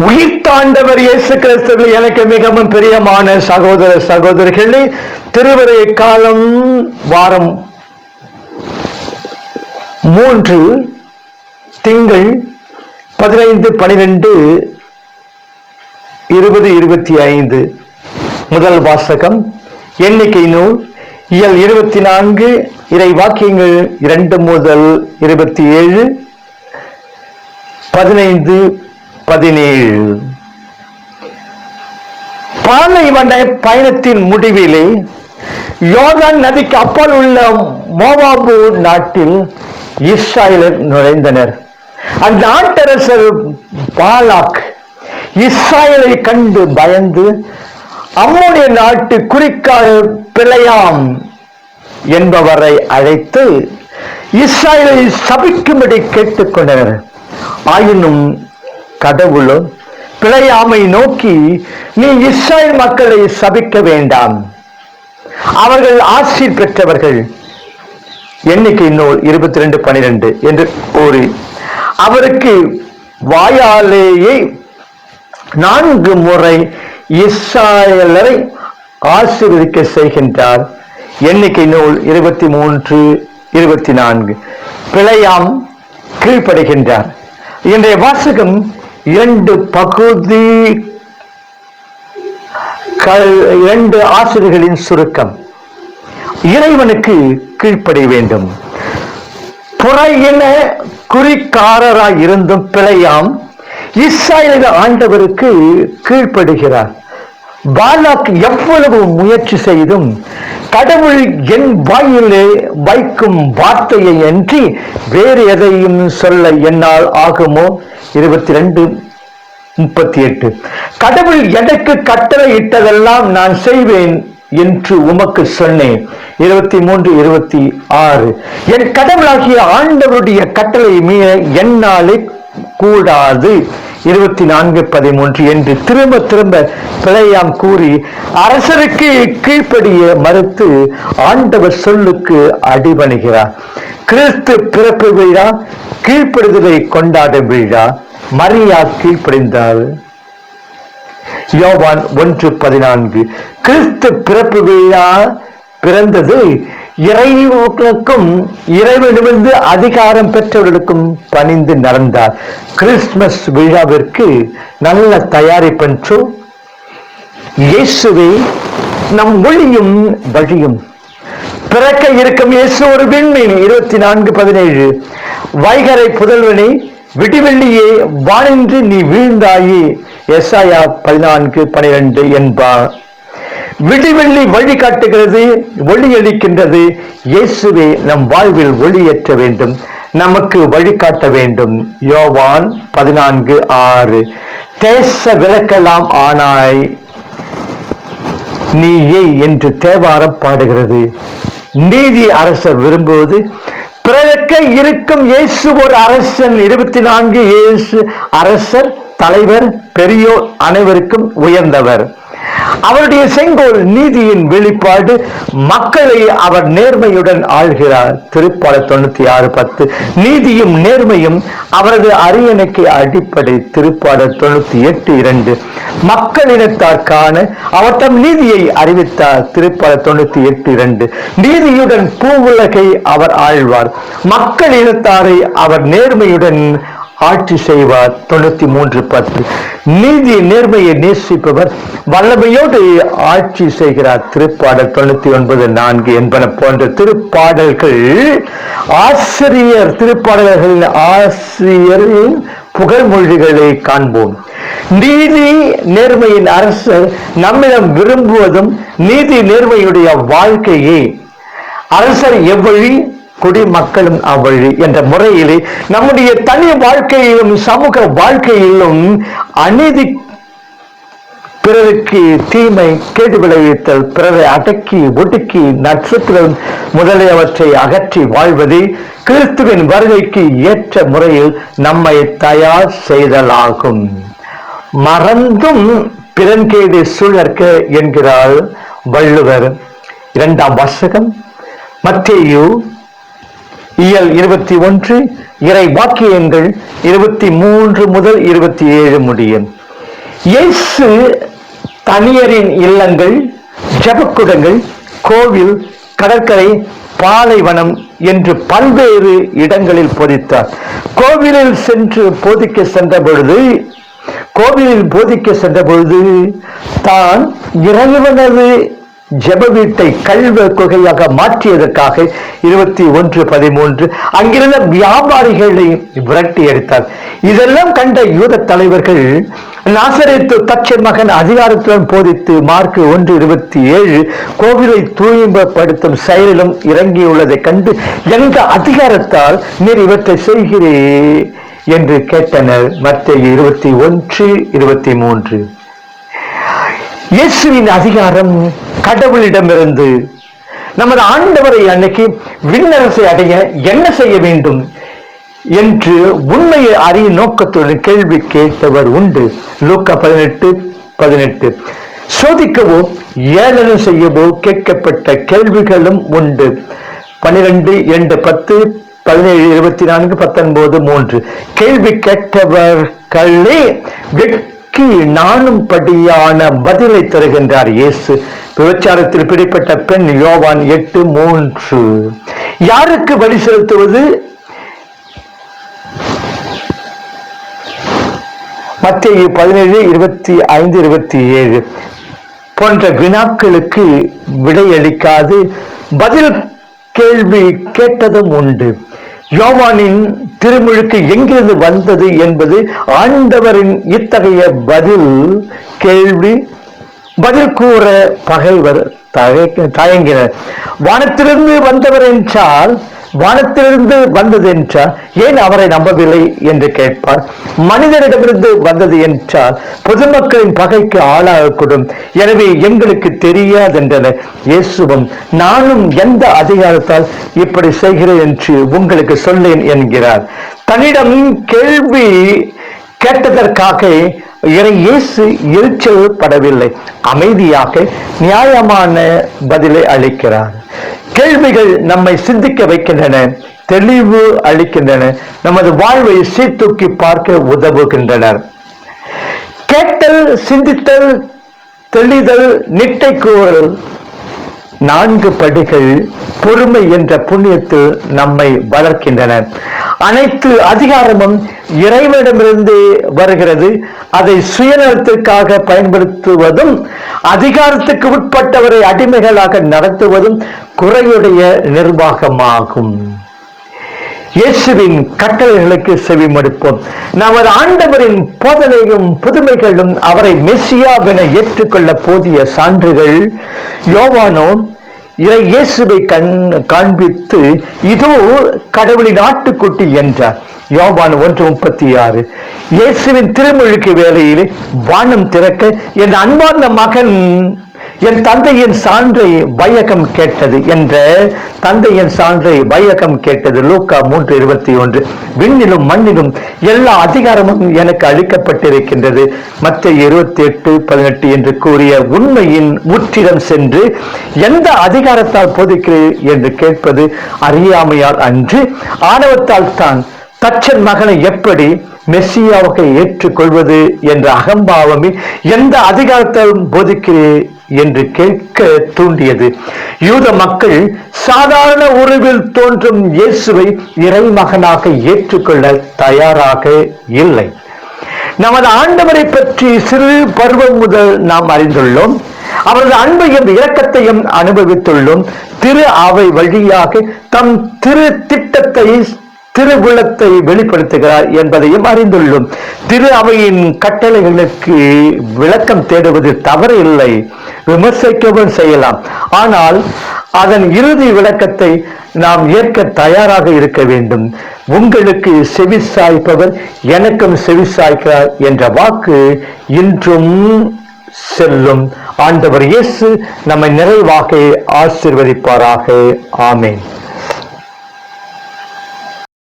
உயிர்த்தாண்டவர் இயேசு கிறிஸ்துவில் எனக்கு மிகவும் பிரியமான சகோதர சகோதரிகளே திருவரை காலம் வாரம் மூன்று திங்கள் பதினைந்து பனிரெண்டு இருபது இருபத்தி ஐந்து. முதல் வாசகம் எண்ணிக்கை நூல் இயல் இருபத்தி நான்கு இறை வாக்கியங்கள் இரண்டு முதல் இருபத்தி ஏழு பதினைந்து பதினேழு. பாலைவன பயணத்தின் முடிவிலே யோர்தான் நதிக்கு அப்பால் உள்ள மோவாபு நாட்டில் இஸ்ராயலர் நுழைந்தனர். அந்த ஆட்டரசர் பாலாக் இஸ்ராயலை கண்டு பயந்து அம்முடைய நாட்டு குறிக்கால் பிழையாம் என்பவரை அழைத்து இஸ்ராயலை சபிக்கும்படி கேட்டுக்கொண்டனர். ஆயினும் கடவுளும் பிழையாமை நோக்கி நீ இஸ்ரேல் மக்களை சபிக்க வேண்டாம். அவர்கள் ஆட்சி பெற்றவர்கள். எண்ணிக்கை நூல் இருபத்தி ரெண்டு பனிரெண்டு என்று கூறி அவருக்கு வாயாலேயே நான்கு முறை இஸ்ராயலரை ஆசீர்வதிக்க செய்கின்றார். எண்ணிக்கை நூல் இருபத்தி மூன்று இருபத்தி நான்கு பிழையாம் கீழ்ப்படுகின்றார். இன்றைய வாசகம் இரண்டு பகுதி இரண்டு ஆசிரியர்களின் சுருக்கம். இறைவனுக்கு கீழ்ப்படிய வேண்டும். புறையின குறிக்காரராய் இருந்தும் பிழையாம். இஸ்ராயலின் ஆண்டவருக்கு கீழ்ப்படுகிறார். பாலாக் எவ்வளவு முயற்சி செய்தும் கடவுள் என் வாயிலே வைக்கும் வார்த்தையை அன்றி வேறு எதையும் சொல்ல என்னால் ஆகுமோ? இருபத்தி ரெண்டு முப்பத்தி எட்டு கடவுள் எனக்கு கட்டளை இட்டதெல்லாம் நான் செய்வேன் என்று உமக்கு சொன்னேன். இருபத்தி மூன்று இருபத்தி ஆறு என் கடவுளாகிய ஆண்டவருடைய கட்டளை மீற என்னாலே கூடாது. இருபத்தி நான்கு பதிமூன்று என்று திரும்ப திரும்ப பிழையாம் கூறி அரசருக்கு கீழ்ப்படிய மறுத்து ஆண்டவர் சொல்லுக்கு அடிபணிகிறார். கிறிஸ்து பிறப்பு விழா கீழ்ப்படுதலை கொண்டாடும் விழா மரியா கீழ்ப்படிந்தார். யோவான் ஒன்று பதினான்கு கிறிஸ்து பிறப்பு விழா பிறந்தது இறைவனுக்கும் இறைவனிடமிருந்து அதிகாரம் பெற்றவர்களுக்கும் பணிந்து நடந்தார். கிறிஸ்துமஸ் விழாவிற்கு நல்ல தயாரிப்பென்றோ இயேசுவே நம் ஒளியும் வழியும் பிறக்க இருக்கும் இயேசு ஒரு விண்மீன். இருபத்தி நான்கு பதினேழு. வைகரை புதல்வனே விடிவெள்ளியே வானின்று நீ வீழ்ந்தாயே. எஸ்ஐயா பதினான்கு பனிரெண்டு என்பார். விடிவெள்ளி வழி காட்டுகிறது ஒளியளிக்கின்றது. இயேசுவே நம் வாழ்வில் ஒளியேற்ற வேண்டும். நமக்கு வழிகாட்ட வேண்டும். யோவான் பதினான்கு ஆறு. தேச விளக்கலாம் ஆனாய் நீயே என்று தேவாரம் பாடுகிறது. நீதி அரசர் விரும்புவது பிறக்க இருக்கும் இயேசு ஒரு அரசன். இருபத்தி நான்கு இயேசு அரசர் தலைவர் பெரியோர் அனைவருக்கும் உயர்ந்தவர். அவருடைய செங்கோல் நீதியின் வெளிப்பாடு. மக்களை அவர் நேர்மையுடன் ஆள்கிறார். திருப்பாளர் தொண்ணூத்தி ஆறு பத்து. நீதியும் நேர்மையும் அவரது அரியணைக்கு அடிப்படை. திருப்பாளர் தொண்ணூத்தி எட்டு இரண்டு மக்களினத்தார்கான அவர் தம் நீதியை அறிவித்தார். திருப்பாளர் தொண்ணூத்தி எட்டு இரண்டு. நீதியுடன் பூவுலகை அவர் ஆழ்வார். மக்கள் இனத்தாரை அவர் நேர்மையுடன் ஆட்சி செய்வார். தொண்ணூத்தி மூன்று பத்து. நீதி நேர்மையை நேசிப்பவர். வல்லமையோடு ஆட்சி செய்கிறார். திருப்பாடல் தொண்ணூத்தி ஒன்பது நான்கு என்பன போன்ற திருப்பாடல்கள் ஆசிரியர் திருப்பாடல்களின் ஆசிரியரின் புகழ்மொழிகளை காண்போம். நீதி நேர்மையின் அரசர் நம்மிடம் விரும்புவதும் நீதி நேர்மையுடைய வாழ்க்கையே. அரசர் எவ்வழி குடிமக்களும் அவழி என்ற முறையிலே நம்முடைய தனி வாழ்க்கையிலும் சமூக வாழ்க்கையிலும் அநீதி பிறருக்கு தீமை கேடு விளைவித்தல் பிறரை அடக்கி ஒடுக்கி நட்சத்திரம் முதலியவற்றை அகற்றி வாழ்வது கிறிஸ்துவின் வருகைக்கு ஏற்ற முறையில் நம்மை தயார் செய்தலாகும். மறந்தும் பிறன்கேடு சூழற்க என்கிறார் வள்ளுவர். இரண்டாம் வாசகம் மத்தேயு இயல் இருபத்தி ஒன்று இறை வாக்கியங்கள் இருபத்தி மூன்று முதல் இருபத்தி ஏழு முடியும். இயேசு தனியரின் இல்லங்கள் ஜபக்குடங்கள் கோவில் கடற்கரை பாலைவனம் என்று பல்வேறு இடங்களில் போதித்தார். கோவிலில் சென்று போதிக்க சென்ற பொழுது கோவிலில் போதிக்க சென்ற பொழுது தான் இறைவனது ஜெப வீட்டை கல்வ குகையாக மாற்றியதற்காக இருபத்தி ஒன்று பதிமூன்று அங்கிருந்த வியாபாரிகளை விரட்டி எடுத்தார் இதெல்லாம் கண்ட யூத தலைவர்கள் நாசரேத்து தச்சன் மகன் அதிகாரத்துடன் போதித்து மார்க் ஒன்று இருபத்தி ஏழு கோவிலை தூய்மைப்படுத்தும் செயலிலும் இறங்கியுள்ளதை கண்டு எந்த அதிகாரத்தால் நீர் இவற்றை செய்கிறே என்று கேட்டனர். மத்திய இருபத்தி ஒன்று இருபத்தி மூன்று. இயேசுவின் அதிகாரம் கடவுளிடமிருந்து நமது ஆண்டவரை அன்னைக்கு விண்ணரசை அடைய என்ன செய்ய வேண்டும் என்று உண்மையை அறிய நோக்கத்துடன் கேள்வி கேட்டவர் உண்டு. லூக்கா பதினெட்டு பதினெட்டு. சோதிக்கவோ ஏளனம் செய்யவோ கேட்கப்பட்ட கேள்விகளும் உண்டு. பனிரெண்டு இரண்டு பத்து பதினேழு இருபத்தி நான்கு பத்தொன்பது மூன்று. கேள்வி கேட்டவர்களே நானும் படியான பதிலை தருகின்றார் இயேசு. விபச்சாரத்தில் பிடிப்பட்ட பெண் யோவான் எட்டு மூன்று. யாருக்கு வழி செலுத்துவது? மத்திய பதினேழு இருபத்தி ஐந்து இருபத்தி ஏழு. போன்ற வினாக்களுக்கு விடையளிக்காது. பதில் கேள்வி கேட்டதும் உண்டு. யோவானின் திருமுழுக்கு எங்கிருந்து வந்தது என்பது ஆண்டவரின் இத்தகைய பதில் கேள்வி. பதில் கூற பகைவர் தயங்கினர். வானத்திலிருந்து வந்தவர் என்றால் வானத்திலிருந்து வந்தது என்றால் ஏன் அவரை நம்பவில்லை என்று கேட்பார்? மனிதரிடமிருந்து வந்தது என்றால் பொதுமக்களின் பகைக்கு ஆளாகக்கூடும். எனவே எங்களுக்கு தெரியாதென்றனர் இயேசுவும் நானும் எந்த அதிகாரத்தால் இப்படி செய்கிறேன் என்று உங்களுக்கு சொல்லேன் என்கிறார். தன்னிடம் கேள்வி கேட்டதற்காக இறை இயேசு எரிச்சல் படவில்லை. அமைதியாக நியாயமான பதிலை அளிக்கிறார். கேள்விகள் நம்மை சிந்திக்க வைக்கின்றன தெளிவு அளிக்கின்றன நமது வாழ்வை சீர்தூக்கி பார்க்க உதவுகின்றனர். கேட்டல் சிந்தித்தல் தெளிதல் நிட்டை கூறல் நான்கு படிகள் பொறுமை என்ற புண்ணியத்தில் நம்மை வளர்க்கின்றன. அனைத்து அதிகாரமும் இறைவனிடமிருந்து வருகிறது. அதை சுயநலத்திற்காக பயன்படுத்துவதும் அதிகாரத்துக்கு உட்பட்டவரை அடிமைகளாக நடத்துவதும் குறையுடைய நிர்வாகமாகும். இயேசுவின் கட்டளைகளுக்கு செவிமடுப்போம். நமது ஆண்டவரின் போதனையும் புதுமைகளும் அவரை மெஸ்ஸியாவென ஏற்றுக்கொள்ள போதிய சான்றுகள். யோவானோ இயேசுவை கண் காண்பித்து இதோ கடவுளின் ஆட்டுக்குட்டி என்றார். யோபான் ஒன்று முப்பத்தி ஆறு இயேசுவின் திருமொழிக்கு வேலையிலே வானம் திறக்க என் அன்பார்ந்த மகன் என் தந்தையின் சான்றை வையகம் கேட்டது என்ற தந்தையின் சான்றை வையகம் கேட்டது. லூக்கா மூன்று இருபத்தி ஒன்று. விண்ணிலும் மண்ணிலும் எல்லா அதிகாரமும் எனக்கு அளிக்கப்பட்டிருக்கின்றது. மற்ற இருபத்தி எட்டு பதினெட்டு என்று கூறிய உண்மையின் முற்றிடம் சென்று எந்த அதிகாரத்தால் போதிக்கிறேன் என்று கேட்பது அறியாமையால் அன்று ஆணவத்தால் தான். தச்சன் மகனை எப்படி மெஸ்ஸியாவுக்கு ஏற்றுக்கொள்வது என்ற அகம்பாவமே எந்த அதிகாரத்தாலும் போதிக்கிறேன் என்று கேட்க தூண்டியது. யூத மக்கள் சாதாரண உருவில் தோன்றும் இயேசுவை இறைமகனாக ஏற்றுக்கொள்ள தயாராக இல்லை. நமது ஆண்டவரை பற்றி சிறு பருவம் முதல் நாம் அறிந்துள்ளோம். அவரது அன்பையும் இரக்கத்தையும் அனுபவித்துள்ளோம். திரு அவை வழியாக தம் திரு திட்டத்தை திருவுளத்தை வெளிப்படுத்துகிறார் என்பதையும் அறிந்துள்ளோம். திரு அவையின் கட்டளைகளுக்கு விளக்கம் தேடுவது தவறு இல்லை. விமர்சிக்கவும் செய்யலாம். ஆனால் அதன் இறுதி விளக்கத்தை நாம் ஏற்க தயாராக இருக்க வேண்டும். உங்களுக்கு செவி சாய்ப்பவர் எனக்கும் செவி சாய்க்கிறார் என்ற வாக்கு இன்றும் செல்லும். ஆண்டவர் இயேசு நம்மை நிறைவாக ஆசிர்வதிப்பாராக. ஆமேன்.